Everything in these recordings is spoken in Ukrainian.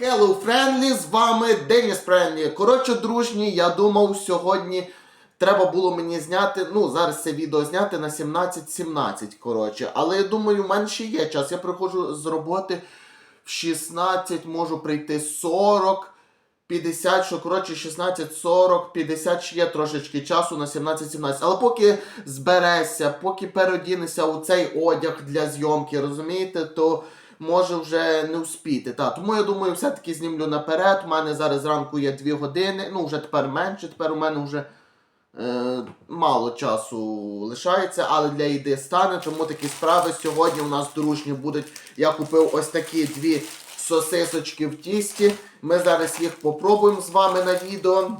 Hello Friendly, з вами Деніс Френлі. Коротше, дружні, я думав, сьогодні треба було мені зняти, ну, зараз це відео зняти на 17.17, коротше. Але я думаю, ще є час. Я приходжу з роботи в 16, можу прийти 40. 50, що коротше 16, 40, 50 ще є трошечки часу на 17-17. Але поки зберешся, поки переодінешся у цей одяг для зйомки, розумієте, то може вже не успіти. Та, тому я думаю, все-таки знімлю наперед. У мене зараз зранку є 2 години, ну вже тепер менше, тепер у мене вже е, мало часу лишається, але для їди стане, тому такі справи сьогодні у нас дружні будуть. Я купив ось такі дві сосисочки в тісті. Ми зараз їх попробуємо з вами на відео.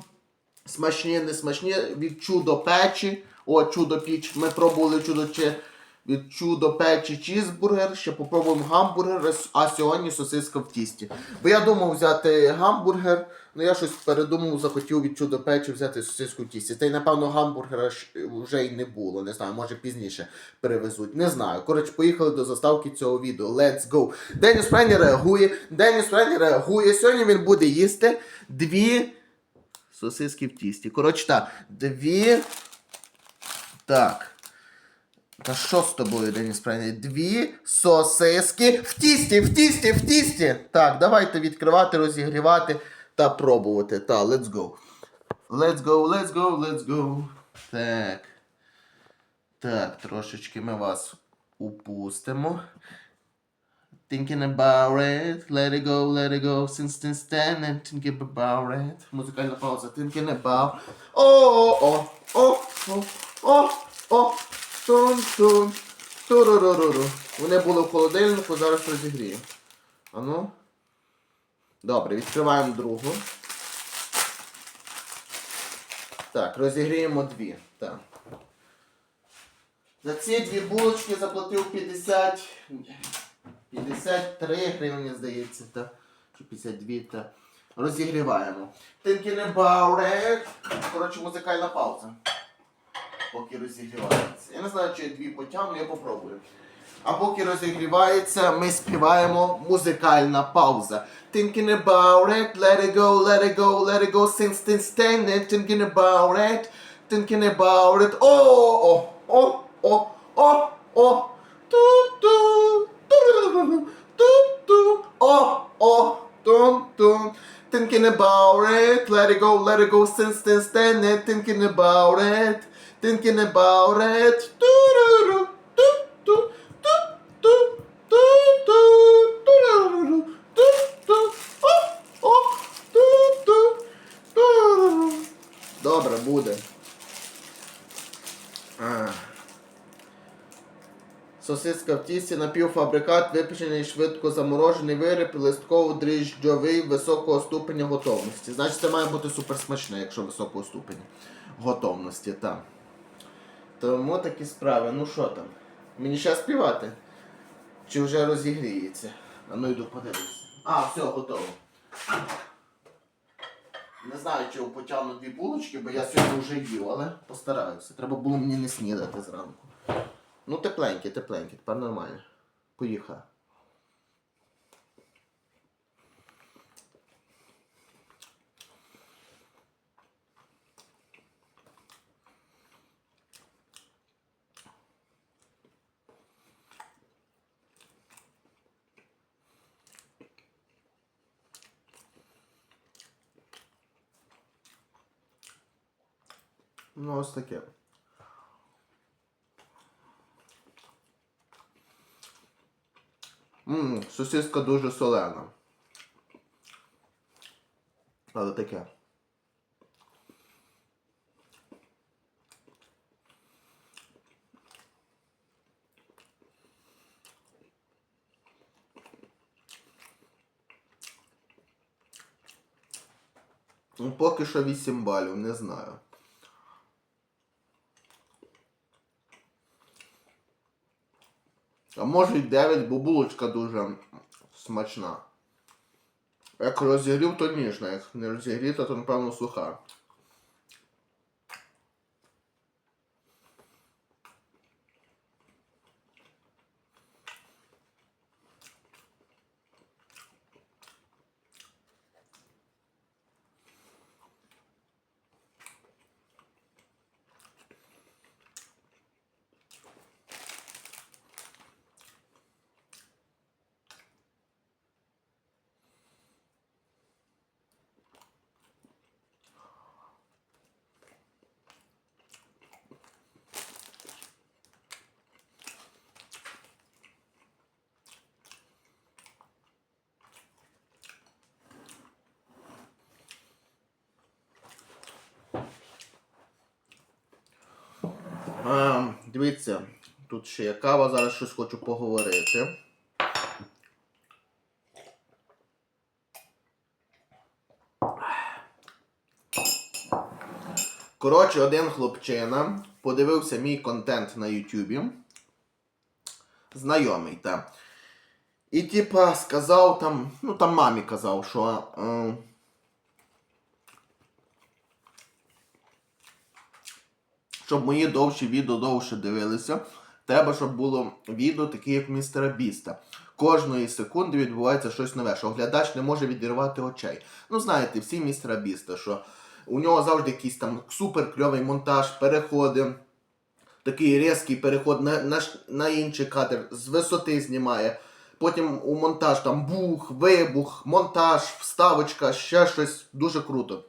Смачні, не смачні, від чудо печі. О, чудо піч. Ми пробували чудо чи чудо печі чізбургер. Ще попробуємо гамбургер, а сьогодні сосиска в тісті. Бо я думав взяти гамбургер, але я щось передумав, захотів від чудо печі взяти сосиску в тісті. Та й напевно гамбургера вже й не було. Не знаю, може пізніше перевезуть. Не знаю. Коротше, поїхали до заставки цього відео. Let's go. Деніс Френі реагує. Деніс Френі реагує. Сьогодні він буде їсти дві сосиски в тісті. Коротше так, дві. Так. Та що з тобою, Деніс Френі? Дві сосиски в тісті, в тісті, в тісті. Так, давайте відкривати, розігрівати та пробувати. Та, let's go. Let's go, let's go, let's go. Так. Так, трошечки ми вас упустимо. Thinking about it, let it go, let it go, since then standing, thinking about it. Музикальна пауза, thinking about. О, о, о, о, о, о, тун, тун, туруруруру. Вони були в холодильнику, зараз розігрію. Ану. Добре, відкриваємо другу. Так, розігріємо дві. Так. За ці дві булочки заплатив 50. 53 гривні, здається, та. Чи 52, та. Розігріваємо. Thinking about it. Коротше, музикальна пауза. Поки розігрівається. Я не знаю, чи я дві потягну, я попробую. А поки розігрівається, ми співаємо музикальна пауза. Thinking about it, let it go, let it go, let it go, since then standing, thinking about it, thinking about it. О, о, о, о, о, о, ту-ту, ту-ру-ру-ру, ту-ту, о, о, тум-тум. Thinking about it, let it go, let it go, since then standing, thinking about it, Thinking about it. О, ту-ту. Добре, буде. А. Сосиска в тісті, напівфабрикат, випечений швидко заморожений виріб, листково-дріжджовий високого ступеня готовності. Значить, це має бути суперсмачне, якщо високого ступеня готовності. так. Тому такі справи. Ну що там? Мені ще співати? Чи вже розігріється? А ну йду подивлюся. А, все, готово. Не знаю, чи потягну дві булочки, бо я сьогодні вже їв, але постараюся. Треба було мені не снідати зранку. Ну, тепленькі, тепленьке, тепер нормально. Поїхав. Ну, ось таке. Ммм, сосиска дуже солена. Але таке. Ну, поки що 8 балів, не знаю. А може й 9, бо булочка дуже смачна. Як розігрів, то ніжна, як не розігріта, то напевно суха. Дивіться, тут ще є кава, зараз щось хочу поговорити. Коротше, один хлопчина подивився мій контент на Ютубі. Знайомий, так. І типа сказав там, ну там мамі казав, що. Е, щоб мої довші відео довше дивилися, треба, щоб було відео таке, як містера Біста. Кожної секунди відбувається щось нове, що глядач не може відірвати очей. Ну, знаєте, всі містера Біста, що у нього завжди якийсь там супер кльовий монтаж, переходи. Такий різкий переход на, на, на інший кадр, з висоти знімає. Потім у монтаж там бух, вибух, монтаж, вставочка, ще щось дуже круто.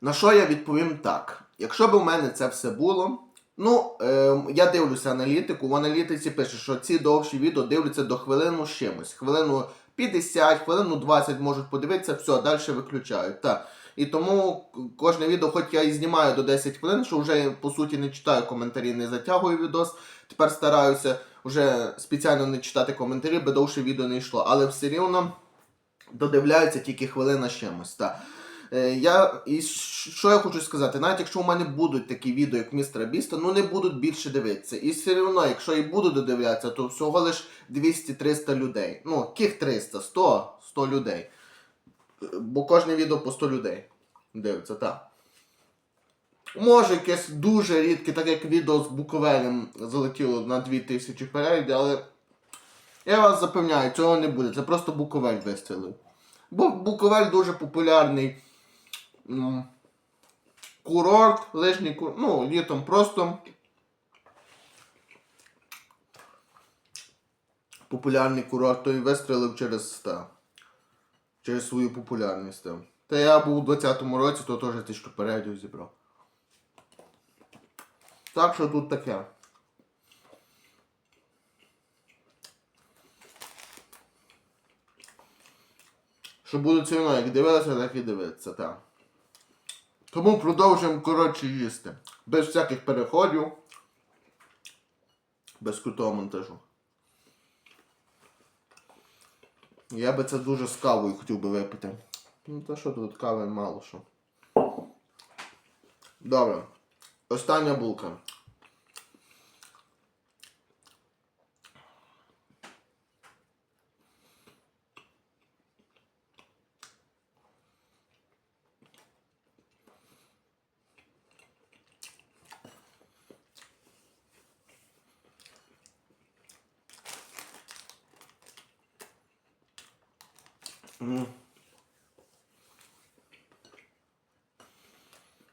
На що я відповім так. Якщо б у мене це все було, ну, е, я дивлюся аналітику, в аналітиці пише, що ці довші відео дивляться до хвилину з чимось. Хвилину 50, хвилину 20 можуть подивитися, все, далі виключають. Так. І тому кожне відео, хоч я і знімаю до 10 хвилин, що вже по суті не читаю коментарі, не затягую відос. Тепер стараюся вже спеціально не читати коментарі, бо довше відео не йшло. Але все рівно додивляються тільки хвилина з чимось. Так. Е, Я, і що я хочу сказати, навіть якщо у мене будуть такі відео, як містера Біста, ну не будуть більше дивитися. І все одно, якщо і буду додивлятися, то всього лиш 200-300 людей. Ну, яких 300? 100, 100 людей. Бо кожне відео по 100 людей дивиться, так. Може якесь дуже рідке, так як відео з Буковелем залетіло на 2000 переглядів, але я вас запевняю, цього не буде. Це просто Буковель вистрілив. Бо Буковель дуже популярний курорт, лижний курорт, ну, літом просто популярний курорт, то той вистрілив через, та, через свою популярність. Та. Я був у 20-му році, то теж тисячу переглядів зібрав. Так що тут таке. Що все одно, як дивилися, так і дивитися, так. Тому продовжуємо коротше їсти. Без всяких переходів. Без крутого монтажу. Я би це дуже з кавою хотів би випити. Ну то що тут кави мало що. Добре. Остання булка.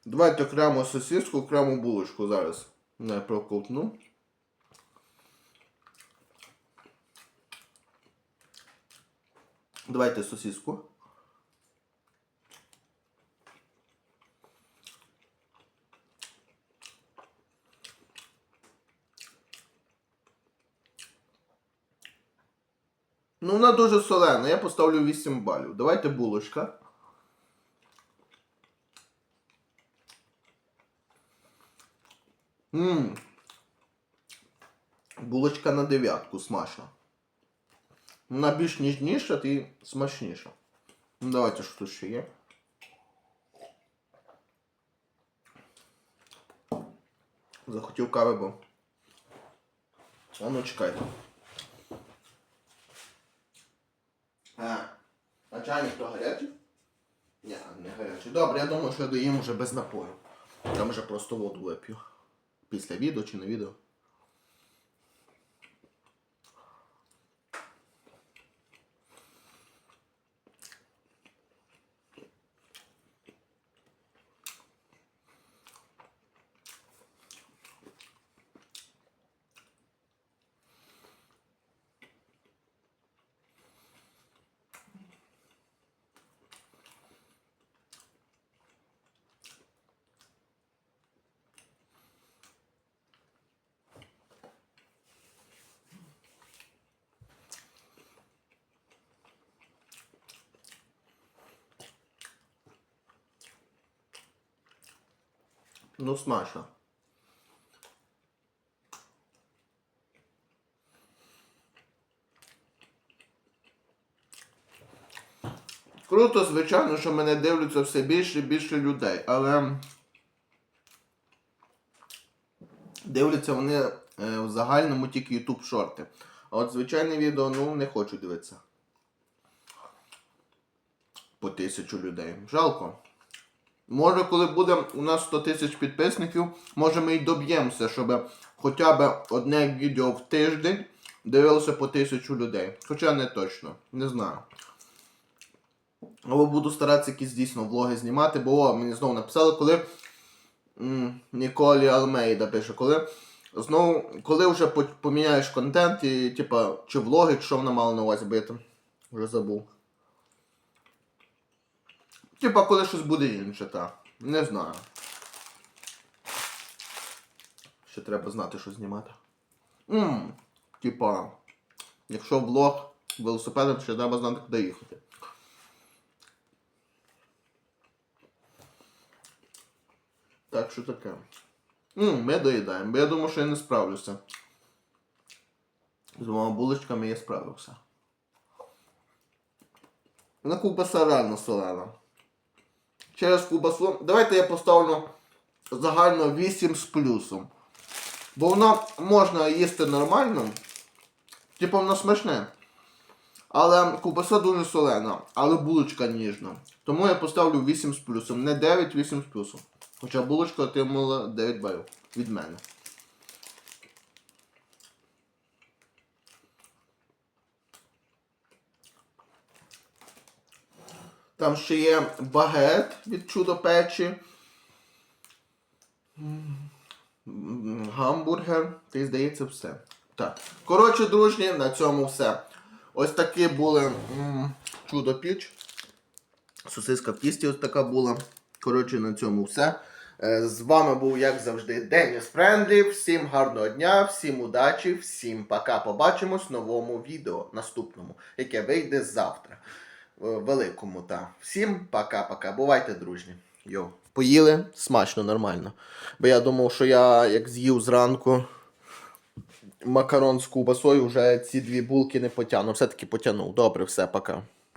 Давайте окремо сосиску, окремо булочку зараз. Не проковтну. Давайте сосиску. Ну, вона дуже солена, я поставлю 8 балів. Давайте булочка. Ммм. Булочка на дев'ятку смачна. Вона більш ніжніша і смачніша. Ну, давайте що тут ще є. Захотів кави, бо. А ну чекайте. А, а чайник то гарячий? Ні, не гарячий. Добре, я думаю, що я доїм уже без напою. Там вже просто воду вип'ю. Після відео чи не відео. Ну, смачно. Круто, звичайно, що мене дивляться все більше і більше людей, але дивляться вони е, в загальному тільки YouTube шорти. А от звичайне відео, ну, не хочу дивитися. По тисячу людей. Жалко. Може, коли буде у нас 100 тисяч підписників, може ми й доб'ємося, щоб хоча б одне відео в тиждень дивилося по тисячу людей. Хоча не точно, не знаю. Але буду старатися якісь дійсно влоги знімати, бо о, мені знову написали, коли м, Ніколі Алмейда пише, коли знову, коли вже поміняєш контент і типа, чи влоги, чи що вона мала на увазі, бо я там вже забув. Типа, коли щось буде інше, так. Не знаю. Ще треба знати, що знімати. Ммм, типа, якщо влог велосипедом, ще треба знати, куди їхати. Так що таке. Ммм, ми доїдаємо, бо я думав, що я не справлюся. З двома булочками я справився. На ковбаса реально солена. Через кубасу. Давайте я поставлю загально 8 з плюсом. Бо воно можна їсти нормально. Типу воно смачне. Але кубаса дуже солена, але булочка ніжна. Тому я поставлю 8 з плюсом. Не 9, 8 з плюсом. Хоча булочка отримала 9 балів від мене. Там ще є багет від чудо печі. Гамбургер. Й здається все. Так. Коротше, дружні, на цьому все. Ось такі були чудо піч. Сосиска в тісті ось така була. Коротше, на цьому все. Е, З вами був, як завжди, Деніс Френдлі. Всім гарного дня, всім удачі, всім пока. Побачимось в новому відео наступному, яке вийде завтра. Е, Великому, та. Всім пока-пока. Бувайте дружні. Йо. Поїли смачно, нормально. Бо я думав, що я як з'їв зранку макарон з кубасою, вже ці дві булки не потягну. Все-таки потягнув. Добре, все, пока.